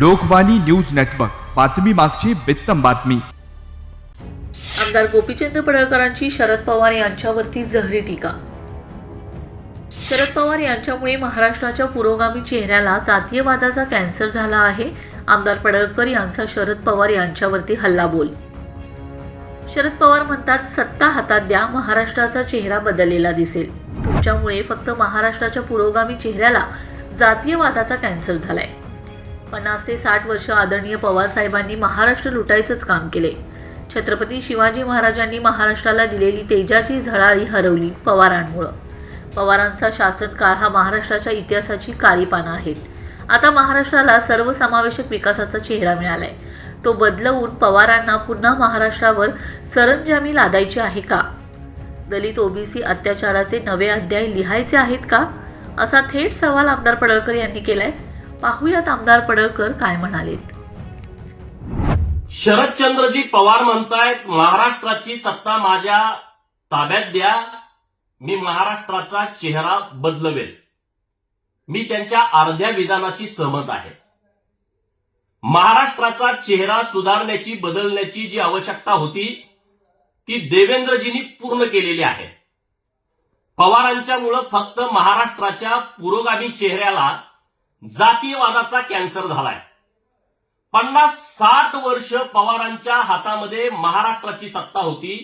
Lokvani news network. बातमी मागची बित्तम बातमी. आमदार गोपीचंद पडळकरांची शरद पवार यांच्यावरती जहरी टीका. शरद पवार यांच्यामुळे महाराष्ट्राच्या पुरोगामी चेहऱ्याला जातीयवादाचा कॅन्सर झाला आहे. आमदार पडळकर यांचा शरद पवार यांच्यावरती हल्लाबोल. शरद पवार म्हणतात सत्ता हातात द्या महाराष्ट्राचा चेहरा बदललेला दिसेल. तुमच्यामुळे फक्त महाराष्ट्राच्या पुरोगामी चेहऱ्याला जातीयवादाचा कॅन्सर झालाय. पन्नास ते साठ वर्ष आदरणीय पवार साहेबांनी महाराष्ट्र लुटायचंच काम केले. छत्रपती शिवाजी महाराजांनी महाराष्ट्राला दिलेली तेजाची झळाळी हरवली पवारांमुळं. पवारांचा शासनकाळ हा महाराष्ट्राच्या इतिहासाची काळी पानं आहेत. आता महाराष्ट्राला सर्वसमावेशक विकासाचा चेहरा मिळालाय. तो बदलवून पवारांना पुन्हा महाराष्ट्रावर सरंजामी लादायची आहे का? दलित ओबीसी अत्याचाराचे नवे अध्याय लिहायचे आहेत का? असा थेट सवाल आमदार पडळकर यांनी केलाय. पाहूयात आमदार पडळकर काय म्हणालेत. शरदचंद्रजी पवार म्हणतायत महाराष्ट्राची सत्ता माझ्या ताब्यात द्या मी महाराष्ट्राचा चेहरा बदलवेल. मी त्यांच्या अर्ध्या विधानाशी सहमत आहे. महाराष्ट्राचा चेहरा सुधारण्याची बदलण्याची जी आवश्यकता होती ती देवेंद्रजींनी पूर्ण केलेली आहे. पवारांच्यामुळं फक्त महाराष्ट्राच्या पुरोगामी चेहऱ्याला जातीयवादाचा कॅन्सर झालाय. पन्नास साठ वर्ष पवारांच्या हातामध्ये महाराष्ट्राची सत्ता होती.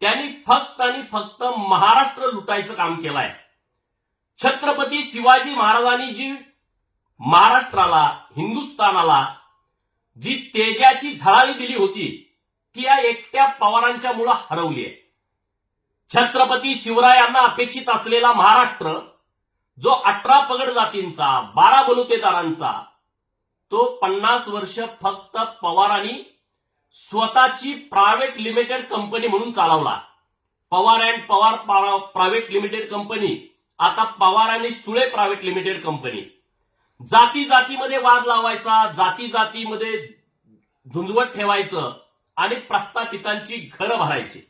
त्यांनी फक्त आणि फक्त महाराष्ट्र लुटायचं काम केलंय. छत्रपती शिवाजी महाराजांनी जी महाराष्ट्राला हिंदुस्थानाला जी तेजाची झळाळी दिली होती ती या एकट्या पवारांच्या मुळे हरवली आहे छत्रपती शिवरायांना अपेक्षित असलेला महाराष्ट्र जो अठरा पगड जातींचा बारा बलुतेदारांचा तो पन्नास वर्ष फक्त पवारांनी स्वतःची प्रायव्हेट लिमिटेड कंपनी म्हणून चालवला. Pawar and Pawar private limited company आता पवार आणि सुळे प्रायव्हेट लिमिटेड कंपनी जाती जातीमध्ये वाद लावायचा जाती जातीमध्ये झुंजवत ठेवायचं आणि प्रस्थापितांची घरं भरायची.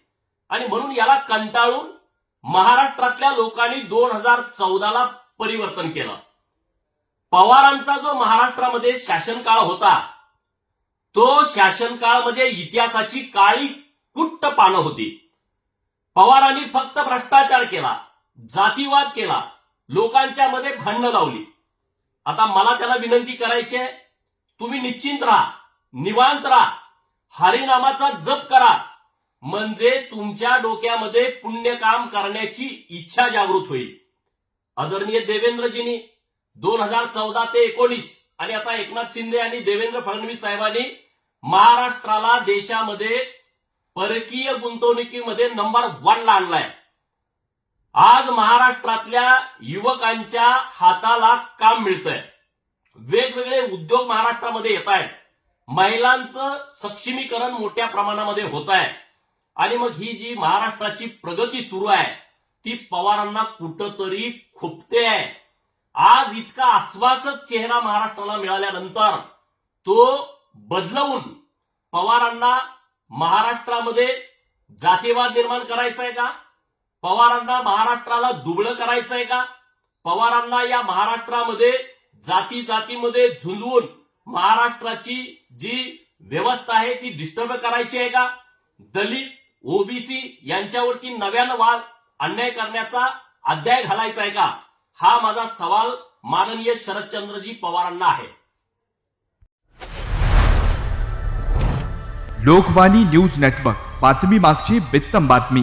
आणि म्हणून याला कंटाळून महाराष्ट्रातल्या लोकांनी दोन हजार चौदाला परिवर्तन केलं. पवारांचा जो महाराष्ट्रामध्ये शासनकाळ होता तो शासनकाळमध्ये इतिहासाची काळी कुट्ट पानं होती. पवारांनी फक्त भ्रष्टाचार केला जातीवाद केला लोकांच्या मध्ये भांडणं लावली. आता मला त्याला विनंती करायची आहे तुम्ही निश्चिंत राहा निवांत राहा हरिनामाचा जप करा. म्हणजे तुमच्या डोक्यामध्ये पुण्यकाम करण्याची इच्छा जागृत होईल. आदरणीय देवेंद्रजींनी दोन हजार चौदा ते एकोणीस आणि आता एकनाथ शिंदे आणि देवेंद्र फडणवीस साहेबांनी महाराष्ट्राला देशामध्ये परकीय गुंतवणुकीमध्ये नंबर वन आणलाय. आज महाराष्ट्रातल्या युवकांच्या हाताला काम मिळतंय. वेगवेगळे उद्योग महाराष्ट्रामध्ये येत आहेत महिलांचं सक्षमीकरण मोठ्या प्रमाणामध्ये होत आहे. आणि मग ही जी महाराष्ट्राची प्रगती सुरू आहे ती पवारांना कुठंतरी खुपते आहे. आज इतका आश्वासक चेहरा महाराष्ट्राला मिळाल्यानंतर तो बदलवून पवारांना महाराष्ट्रामध्ये जातीवाद निर्माण करायचा आहे का? पवारांना महाराष्ट्राला दुबळं करायचं आहे का? पवारांना या महाराष्ट्रामध्ये जाती जातीमध्ये झुंजवून महाराष्ट्राची जी व्यवस्था आहे ती डिस्टर्ब करायची आहे का? दलित ओबीसी यांच्यावरती नव्यानं वाद अन्याय करण्याचा अध्याय घालायचा आहे का? हा माझा सवाल माननीय शरदचंद्रजी पवारांना आहे. Lokvani news network. बातमी मागची बित्तम बातमी.